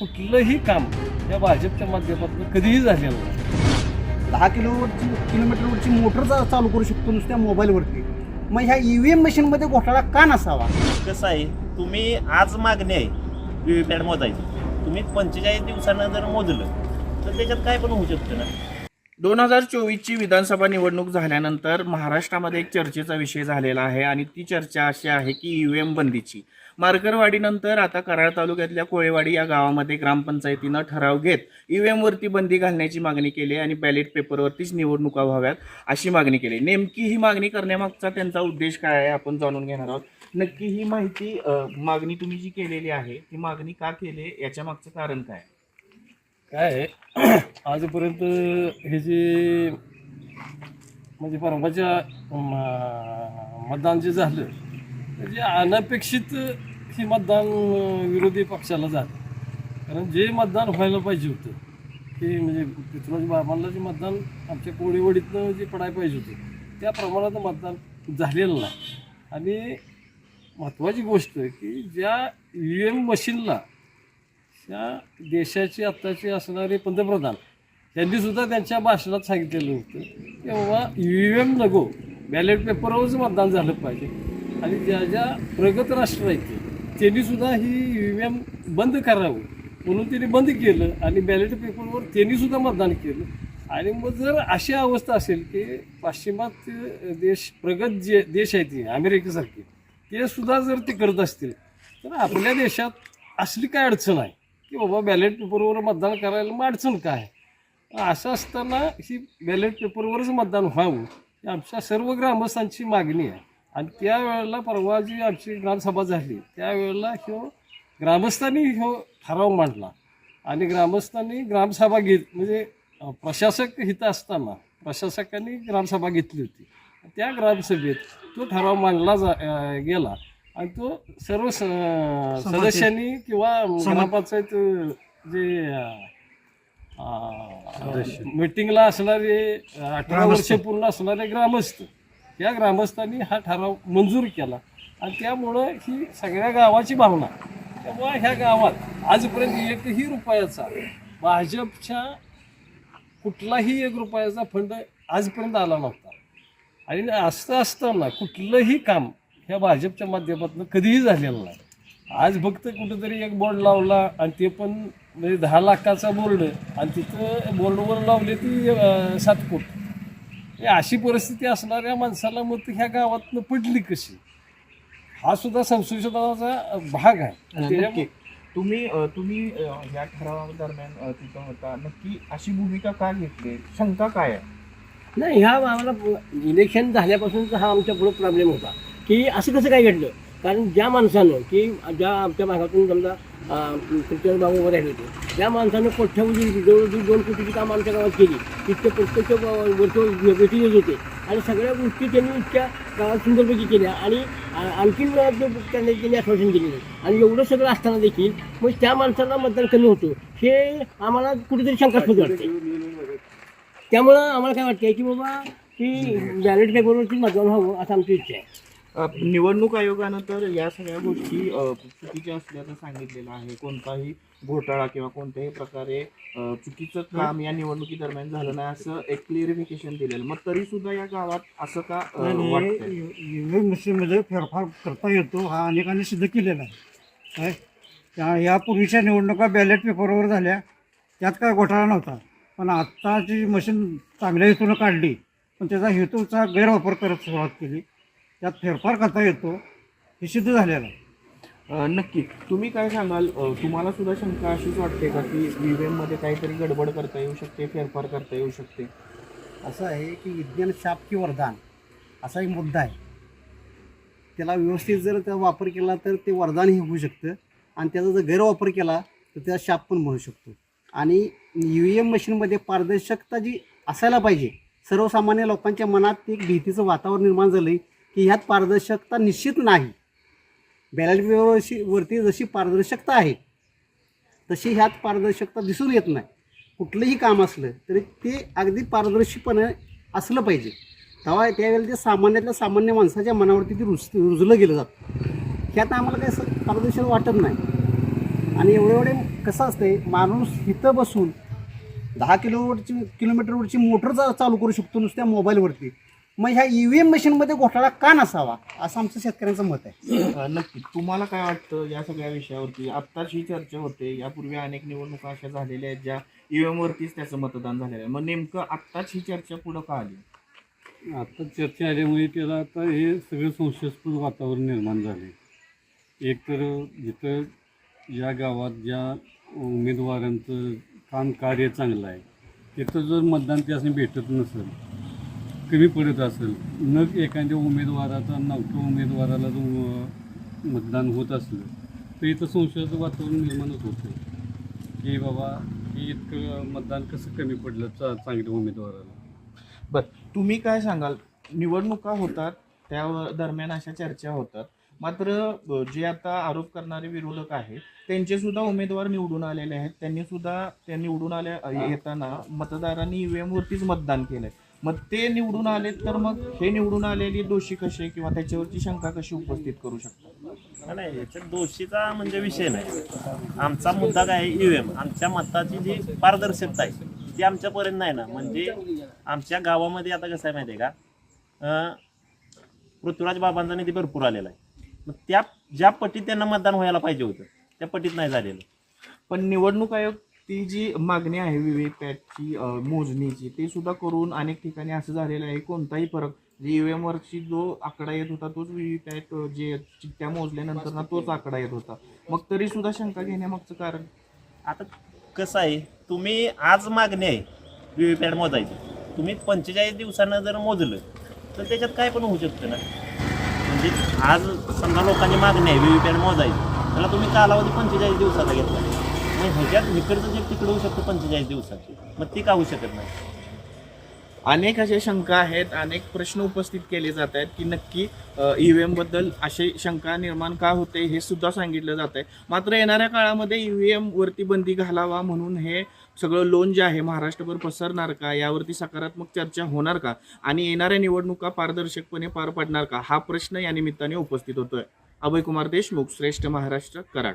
कुठलंही काम या भाजपच्या माध्यमातून कधीही झालेलं नाही. दहा किलोवरची किलोमीटरवरची मोटर चा- चालू करू शकतो नुसत्या मोबाईलवरती मग ह्या ईव्हीएम मशीनमध्ये घोटाळा का नसावा? कसं आहे तुम्ही आज मागणी आहे व्हीव्हीपॅट मोजायची. तुम्ही पंचेचाळीस दिवसानं जर मोजलं तर त्याच्यात काय पण होऊ शकतं ना? दोन हजार चोवीसची विधानसभा निवडणूक झाल्यानंतर महाराष्ट्रामध्ये एक चर्चेचा विषय झालेला आहे आणि ती चर्चा अशी आहे की ईव्हीएम बंदीची. मार्करवाडीनंतर आता कराड तालुक्यातल्या कोळेवाडी या गावामध्ये ग्रामपंचायतीनं ठराव घेत ईव्हीएम वरती बंदी घालण्याची मागणी केली आणि बॅलेट पेपरवरतीच निवडणुका व्हाव्यात अशी मागणी केली. नेमकी ही मागणी करण्यामागचा त्यांचा उद्देश काय आहे आपण जाणून घेणार आहोत. नक्की ही माहिती मागणी तुम्ही जी केलेली आहे ती मागणी का केली? याच्या मागचं कारण काय? काय आहे, आजपर्यंत हे जे म्हणजे परंपराच्या म- मतदान जे झालं म्हणजे अनपेक्षित हे मतदान विरोधी पक्षाला झालं. कारण जे मतदान व्हायला पाहिजे होतं ते म्हणजे पृथ्वीराज बाबांना जे मतदान आमच्या कोळीवडीतनं जे पडायला पाहिजे होतं त्या प्रमाणात मतदान झालेलं नाही. आणि महत्त्वाची गोष्ट की ज्या ई व्ही एम मशीनला त्या देशाचे आत्ताचे असणारे पंतप्रधान त्यांनी सुद्धा त्यांच्या भाषणात सांगितलेलं होतं की बाबा ई व्ही एम नको. बॅलेट पेपरवरच मतदान झालं पाहिजे. आणि ज्या ज्या प्रगत राष्ट्र आहेत त्यांनी सुद्धा ही ई व्ही एम बंद करावं. म्हणून त्यांनी बंद केलं आणि बॅलेट पेपरवर त्यांनी सुद्धा मतदान केलं. आणि मग जर अशी अवस्था असेल की पाश्चिमात्य देश प्रगत जे देश आहेत ते अमेरिकेसारखे ते सुद्धा जर ते करत असतील तर आपल्या देशात असली काय अडचण आहे? की बाबा बॅलेट पेपरवर मतदान करायला मग अडचण काय? असं असताना ही बॅलेट पेपरवरच मतदान व्हावं ही आमच्या सर्व ग्रामस्थांची मागणी आहे. आणि त्यावेळेला परवा जी आमची ग्रामसभा झाली त्यावेळेला ह्यो ग्रामस्थांनी ह्यो ठराव मांडला. आणि ग्रामस्थांनी ग्रामसभा घेत म्हणजे प्रशासक हिथं असताना प्रशासकांनी ग्रामसभा घेतली होती. त्या ग्रामसभेत तो ठराव मांडला जा गेला. आणि तो सर्व स- सदस्यांनी किंवा ग्रामपंचायत जे मिटिंगला असणारे अठरा वर्ष पूर्ण असणारे ग्रामस्थ या ग्रामस्थांनी हा ठराव मंजूर केला. आणि त्यामुळं ही सगळ्या गावाची भावना. त्यामुळं ह्या गावात आजपर्यंत एकही रुपयाचा भाजपच्या कुठलाही एक रुपयाचा फंड आजपर्यंत आला नव्हता. आणि असं असताना कुठलंही काम ह्या भाजपच्या माध्यमातून कधीही झालेलं नाही. आज फक्त कुठंतरी एक बोर्ड लावला आणि ते पण म्हणजे दहा लाखाचा बोर्ड आणि तिथं बोर्डवर लावले ती सात कोट. हे अशी परिस्थिती असणाऱ्या माणसाला मग ह्या गावातनं पडली कशी? हा सुद्धा संशोधनाचा भाग आहे. तुम्ही तुम्ही या ठरावादरम्यान तिथं होता. नक्की अशी भूमिका का घेतली? शंका काय आहे? नाही ह्या आम्हाला इलेक्शन झाल्यापासूनचा हा आमच्या पुढे प्रॉब्लेम होता. की असं कसं काय घडलं? कारण ज्या माणसानं की ज्या आमच्या भागातून समजा कृष्ण बाबू उभे राहिले होते त्या माणसानं कोठ्यावधी जवळजवळ दोन कोटीची काम आमच्या गावात केली. तितके प्रत्यक्ष वर्ष भेटी येत होते. आणि सगळ्या गोष्टी त्यांनी इतक्या गावात सुंदरपैकी केल्या आणि आणखीन आणखी त्यांनी त्यांनी आश्वासन दिलेलं आणि एवढं सगळं असताना देखील मग त्या माणसाला मतदान कमी होतं. हे आम्हाला कुठेतरी शंकास्पद वाटते त्यामुळं आम्हाला काय वाटतंय की बाबा की बॅलेट पेपरवरती मतदान व्हावं असं आमची इच्छा आहे. निवडणूक आयोगानं तर या सगळ्या गोष्टी चुकीच्या असल्याचं सांगितलेलं आहे. कोणताही घोटाळा किंवा कोणत्याही प्रकारे चुकीचं काम या निवडणुकी दरम्यान झालं नाही असं एक क्लिअरिफिकेशन दिलेलं. मग तरी सुद्धा या गावात असं का मशीनमध्ये फेरफार करता येतो. हा अनेकांनी सिद्ध केलेला आहे. काय? यापूर्वीच्या निवडणुका बॅलेट पेपरवर झाल्या. त्यात काय घोटाळा नव्हता. पण आत्ताची मशीन चांगल्या हेतूनं काढली. पण त्याचा हेतूचा गैरवापर करत सुरुवात केली. त्यात फेरफार करता येतो हे सिद्ध झालेलं आहे. अ, नक्की. तुम्ही काय सांगाल? अ, तुम्हाला सुद्धा शंका अशीच वाटते का की ईव्हीएममध्ये काहीतरी गडबड करता येऊ शकते फेरफार करता येऊ शकते? असं आहे की विज्ञान शाप की वरदान असा एक मुद्दा आहे. त्याला व्यवस्थित जर त्याचा वापर केला तर ते वरदानही होऊ शकतं आणि त्याचा जर गैरवापर केला तर त्याचा शाप पण बनू शकतो. आणि ई व्ही एम मशीनमध्ये पारदर्शकता जी असायला पाहिजे सर्वसामान्य लोकांच्या मनात एक भीतीचं वातावरण निर्माण झालं आहे की ह्यात पारदर्शकता निश्चित नाही. बॅलेट पेपरवरशी वरती जशी पारदर्शकता आहे तशी ह्यात पारदर्शकता दिसून येत नाही. कुठलंही काम असलं तरी ते अगदी पारदर्शीपणे असलं पाहिजे. तेव्हा त्यावेळेला ते सामान्यातल्या सामान्य माणसाच्या मनावरती ते रुज रुजलं गेलं जातं. ह्यात आम्हाला काही असं पारदर्शक वाटत नाही. आणि एवढे एवढे कसं असतंय माणूस इथं बसून दहा किलोवरची किलोमीटरवरची मोटर जा- चालू करू शकतो नुसत्या मोबाईलवरती. मग ह्या ई व्ही एम मशीनमध्ये घोटाळा का नसावा? असं आमचं शेतकऱ्यांचं मत आहे. अ, नक्की. तुम्हाला काय वाटतं या सगळ्या विषयावरती? आत्ताच ही चर्चा होते. यापूर्वी अनेक निवडणुका अशा झालेल्या आहेत ज्या ईव्हीएम वरतीच त्याचं मतदान झालेलं आहे. मग नेमकं आत्ताच ही चर्चा पुढं का आली? आता चर्चा आल्यामुळे त्याला आता हे सगळं संशयास्पद वातावरण निर्माण झाले एक तर जिथं या गावात ज्या उमेदवारांचं काम कार्य चांगलं आहे तिथं जर मतदान त्यासनी भेटत नसेल कमी पडत असेल न एखाद्या उमेदवाराचा नवख्या उमेदवाराला जो मतदान होत असलं तर इथं संशयाचं वातावरण निर्माणच होतं. की बाबा की इतकं मतदान कसं कमी पडलं चा चांगल्या उमेदवाराला? बर तुम्ही काय सांगाल? निवडणुका होतात त्या दरम्यान अशा चर्चा होतात. मात्र जे आता आरोप करणारे विरोधक आहेत त्यांचे सुद्धा उमेदवार निवडून आलेले आहेत. त्यांनी सुद्धा त्या निवडून आल्या येताना मतदारांनी ईव्हीएम वरतीच मतदान आहे मग ते निवडून आले तर मग हे निवडून आलेले दोषी कसे किंवा त्याच्यावरची शंका कशी उपस्थित करू शकतात? नाही याच्यात दोषीचा म्हणजे विषय नाही. आमचा मुद्दा काय ईव्हीएम आमच्या मताची जी पारदर्शकता आहे ती आमच्यापर्यंत नाही ना. म्हणजे आमच्या गावामध्ये आता कसं आहे माहिती आहे का पृथ्वीराज बाबांचा निधी भरपूर आलेला आहे. मग त्या ज्या पटीत त्यांना मतदान व्हायला पाहिजे होतं त्या पटीत नाही झालेलं. पण निवडणूक आयोग ती जी मागणी आहे व्हीव्हीपॅटची मोजणीची ते सुद्धा करून अनेक ठिकाणी असं झालेलं आहे. कोणताही फरक ईव्हीएमवरची जो आकडा येत होता तोच व्हीव्हीपॅट जे चिठ्ठ्या मोजल्यानंतर ना तोच आकडा येत होता. मग तरी सुद्धा शंका घेण्यामागचं कारण? आता कसं आहे तुम्ही आज मागणी आहे व्हीव्हीपॅट मोजायची. तुम्ही पंचेचाळीस दिवसानं जर मोजलं तर त्याच्यात काय पण होऊ शकतं ना. म्हणजे आज समजा लोकांची मागणी आहे व्हीव्हीपॅट मोजायची. त्याला तुम्ही कालावधी पंचेचाळीस दिवसाचा घेतला. मग ह्याच्यात इकडचं जे तिकडं होऊ शकतं पंचेचाळीस दिवसाची मग ती का होऊ शकत नाही? अनेक अशा शंका आहेत अनेक प्रश्न उपस्थित केले जात आहेत की नक्की ईव्हीएमबद्दल असे शंका निर्माण का होते हे सुद्धा सांगितलं जात आहे. मात्र येणाऱ्या काळामध्ये ईव्हीएम वरती बंदी घालावा म्हणून हे सगळं लोन जे आहे महाराष्ट्रभर पसरणार का? यावरती सकारात्मक चर्चा होणार का? आणि येणाऱ्या निवडणुका पारदर्शकपणे पार पडणार का? हा प्रश्न या निमित्ताने उपस्थित होतोय. अभय कुमार देशमुख श्रेष्ठ महाराष्ट्र कराड.